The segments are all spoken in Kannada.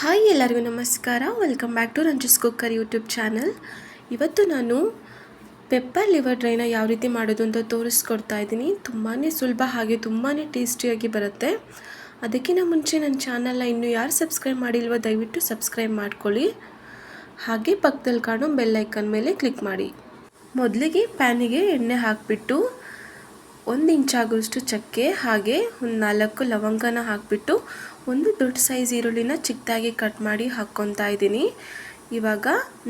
ಹಾಯ್ ಎಲ್ಲರಿಗೂ ನಮಸ್ಕಾರ. Welcome back to Ranjis cooker YouTube channel ಇವತ್ತು ನಾನು ಪೆಪ್ಪರ್ ಲಿವರ್ ಡ್ರೈನ ಯಾವ ರೀತಿ ಮಾಡೋದು ಅಂತ ತೋರಿಸ್ಕೊಡ್ತಾ ಇದ್ದೀನಿ. ತುಂಬಾ ಸುಲಭ ಹಾಗೆ ತುಂಬಾ ಟೇಸ್ಟಿಯಾಗಿ ಬರುತ್ತೆ. ಅದಕ್ಕಿಂತ ಮುಂಚೆ ನನ್ನ ಚಾನಲ್ನ ಇನ್ನೂ ಯಾರು ಸಬ್ಸ್ಕ್ರೈಬ್ ಮಾಡಿಲ್ವೋ ದಯವಿಟ್ಟು ಸಬ್ಸ್ಕ್ರೈಬ್ ಮಾಡ್ಕೊಳ್ಳಿ. ಹಾಗೆ ಪಕ್ಕದಲ್ಲಿ ಕಾಣೋ ಬೆಲ್ಲೈಕನ್ ಮೇಲೆ ಕ್ಲಿಕ್ ಮಾಡಿ. ಮೊದಲಿಗೆ ಪ್ಯಾನಿಗೆ ಎಣ್ಣೆ ಹಾಕಿಬಿಟ್ಟು ಒಂದು ಇಂಚಾಗುವಷ್ಟು ಚಕ್ಕೆ ಹಾಗೆ ಒಂದು ನಾಲ್ಕು ಲವಂಗನ ಹಾಕಿಬಿಟ್ಟು ಒಂದು ದೊಡ್ಡ ಸೈಜ್ ಈರುಳ್ಳಿನ ಚಿಕ್ಕದಾಗಿ ಕಟ್ ಮಾಡಿ ಹಾಕ್ಕೊತಾ ಇದ್ದೀನಿ. ಇವಾಗ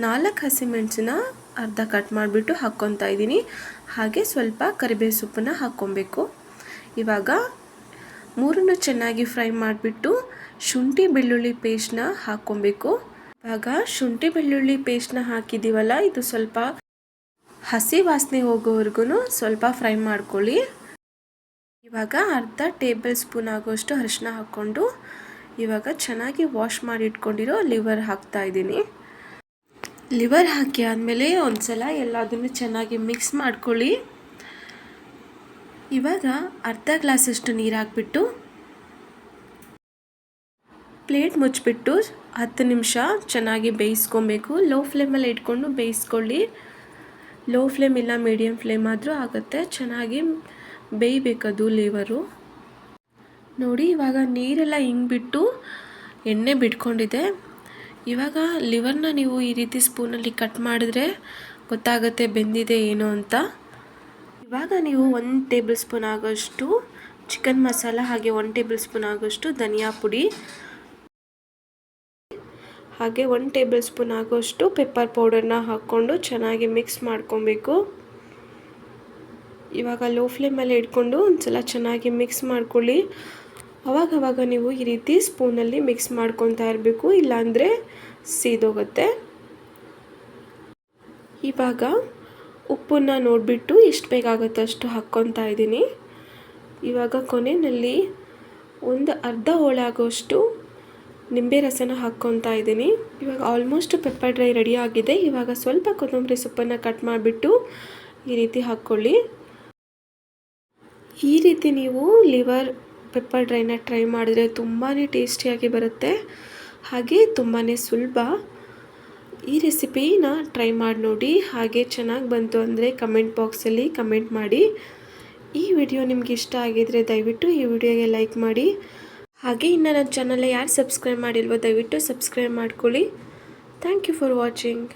ನಾಲ್ಕು ಹಸಿಮೆಣಸನ್ನ ಅರ್ಧ ಕಟ್ ಮಾಡಿಬಿಟ್ಟು ಹಾಕ್ಕೊತಾ ಇದ್ದೀನಿ. ಹಾಗೆ ಸ್ವಲ್ಪ ಕರಿಬೇವು ಸೊಪ್ಪನ್ನ ಹಾಕ್ಕೊಬೇಕು. ಇವಾಗ ಮೂರನ್ನು ಚೆನ್ನಾಗಿ ಫ್ರೈ ಮಾಡಿಬಿಟ್ಟು ಶುಂಠಿ ಬೆಳ್ಳುಳ್ಳಿ ಪೇಸ್ಟ್ನ ಹಾಕ್ಕೊಬೇಕು. ಇವಾಗ ಶುಂಠಿ ಬೆಳ್ಳುಳ್ಳಿ ಪೇಸ್ಟ್ನ ಹಾಕಿದ್ದೀವಲ್ಲ, ಇದು ಸ್ವಲ್ಪ ಹಸಿ ವಾಸನೆ ಹೋಗೋವರೆಗೂ ಸ್ವಲ್ಪ ಫ್ರೈ ಮಾಡ್ಕೊಳ್ಳಿ. ಇವಾಗ ಅರ್ಧ ಟೇಬಲ್ ಸ್ಪೂನ್ ಆಗೋಷ್ಟು ಅರಿಶಿನ ಹಾಕ್ಕೊಂಡು ಇವಾಗ ಚೆನ್ನಾಗಿ ವಾಶ್ ಮಾಡಿ ಇಟ್ಕೊಂಡಿರೋ ಲಿವರ್ ಹಾಕ್ತಾ ಇದ್ದೀನಿ. ಲಿವರ್ ಹಾಕಿ ಆದಮೇಲೆ ಒಂದು ಸಲ ಎಲ್ಲದನ್ನು ಚೆನ್ನಾಗಿ ಮಿಕ್ಸ್ ಮಾಡ್ಕೊಳ್ಳಿ. ಇವಾಗ ಅರ್ಧ ಗ್ಲಾಸಷ್ಟು ನೀರು ಹಾಕ್ಬಿಟ್ಟು ಪ್ಲೇಟ್ ಮುಚ್ಚಿಬಿಟ್ಟು ಹತ್ತು ನಿಮಿಷ ಚೆನ್ನಾಗಿ ಬೇಯಿಸ್ಕೊಬೇಕು. ಲೋ ಫ್ಲೇಮಲ್ಲಿ ಇಟ್ಕೊಂಡು ಬೇಯಿಸ್ಕೊಳ್ಳಿ. ಲೋ ಫ್ಲೇಮ್ ಇಲ್ಲ ಮೀಡಿಯಮ್ ಫ್ಲೇಮ್ ಆದರೂ ಆಗುತ್ತೆ. ಚೆನ್ನಾಗಿ ಬೇಯಬೇಕದು ಲೇವರು ನೋಡಿ, ಇವಾಗ ನೀರೆಲ್ಲ ಹಿಂಗ್ಬಿಟ್ಟು ಎಣ್ಣೆ ಬಿಟ್ಕೊಂಡಿದೆ. ಇವಾಗ ಲಿವರ್ನ ನೀವು ಈ ರೀತಿ ಸ್ಪೂನಲ್ಲಿ ಕಟ್ ಮಾಡಿದ್ರೆ ಗೊತ್ತಾಗುತ್ತೆ ಬೆಂದಿದೆ ಏನು ಅಂತ. ಇವಾಗ ನೀವು ಒಂದು ಟೇಬಲ್ ಸ್ಪೂನ್ ಆಗೋಷ್ಟು ಚಿಕನ್ ಮಸಾಲ ಹಾಗೆ ಒನ್ ಟೇಬಲ್ ಸ್ಪೂನ್ ಆಗೋಷ್ಟು ಧನಿಯಾ ಪುಡಿ. ಹಾಗೆ ಒನ್ ಟೇಬಲ್ ಸ್ಪೂನ್ ಆಗೋಷ್ಟು ಪೆಪ್ಪರ್ ಪೌಡರ್ನ ಹಾಕ್ಕೊಂಡು ಚೆನ್ನಾಗಿ ಮಿಕ್ಸ್ ಮಾಡ್ಕೊಬೇಕು. ಇವಾಗ ಲೋ ಫ್ಲೇಮಲ್ಲಿ ಇಟ್ಕೊಂಡು ಒಂದು ಸಲ ಚೆನ್ನಾಗಿ ಮಿಕ್ಸ್ ಮಾಡ್ಕೊಳ್ಳಿ. ಅವಾಗವಾಗ ನೀವು ಈ ರೀತಿ ಸ್ಪೂನಲ್ಲಿ ಮಿಕ್ಸ್ ಮಾಡ್ಕೊತಾ ಇರಬೇಕು, ಇಲ್ಲಾಂದರೆ ಸೀದೋಗುತ್ತೆ. ಇವಾಗ ಉಪ್ಪನ್ನು ನೋಡಿಬಿಟ್ಟು ಎಷ್ಟು ಬೇಕಾಗುತ್ತೋ ಅಷ್ಟು ಹಾಕ್ಕೊತಾ ಇದ್ದೀನಿ. ಇವಾಗ ಕೊನೆಯಲ್ಲಿ ಒಂದು ಅರ್ಧ ಹೋಳಾಗೋಷ್ಟು ನಿಂಬೆ ರಸನ ಹಾಕ್ಕೊತಾ ಇದ್ದೀನಿ. ಇವಾಗ ಆಲ್ಮೋಸ್ಟ್ ಪೆಪ್ಪರ್ ಡ್ರೈ ರೆಡಿ ಆಗಿದೆ. ಇವಾಗ ಸ್ವಲ್ಪ ಕೊತ್ತಂಬರಿ ಸೊಪ್ಪನ್ನು ಕಟ್ ಮಾಡಿಬಿಟ್ಟು ಈ ರೀತಿ ಹಾಕ್ಕೊಳ್ಳಿ. ಈ ರೀತಿ ನೀವು ಲಿವರ್ ಪೆಪ್ಪರ್ ಡ್ರೈನ ಟ್ರೈ ಮಾಡಿದ್ರೆ ತುಂಬಾ ಟೇಸ್ಟಿಯಾಗಿ ಬರುತ್ತೆ. ಹಾಗೆ ತುಂಬಾ ಸುಲಭ. ಈ ರೆಸಿಪಿನ ಟ್ರೈ ಮಾಡಿ ನೋಡಿ. ಹಾಗೆ ಚೆನ್ನಾಗಿ ಬಂತು ಅಂದರೆ ಕಮೆಂಟ್ ಬಾಕ್ಸಲ್ಲಿ ಕಮೆಂಟ್ ಮಾಡಿ. ಈ ವಿಡಿಯೋ ನಿಮ್ಗೆ ಇಷ್ಟ ಆಗಿದರೆ ದಯವಿಟ್ಟು ಈ ವಿಡಿಯೋಗೆ ಲೈಕ್ ಮಾಡಿ. ಹಾಗೆ ಇನ್ನು ನನ್ನ ಚಾನಲ್ನ ಯಾರು ಸಬ್ಸ್ಕ್ರೈಬ್ ಮಾಡಿಲ್ವೋ ದಯವಿಟ್ಟು ಸಬ್ಸ್ಕ್ರೈಬ್ ಮಾಡ್ಕೊಳ್ಳಿ. Thank you for watching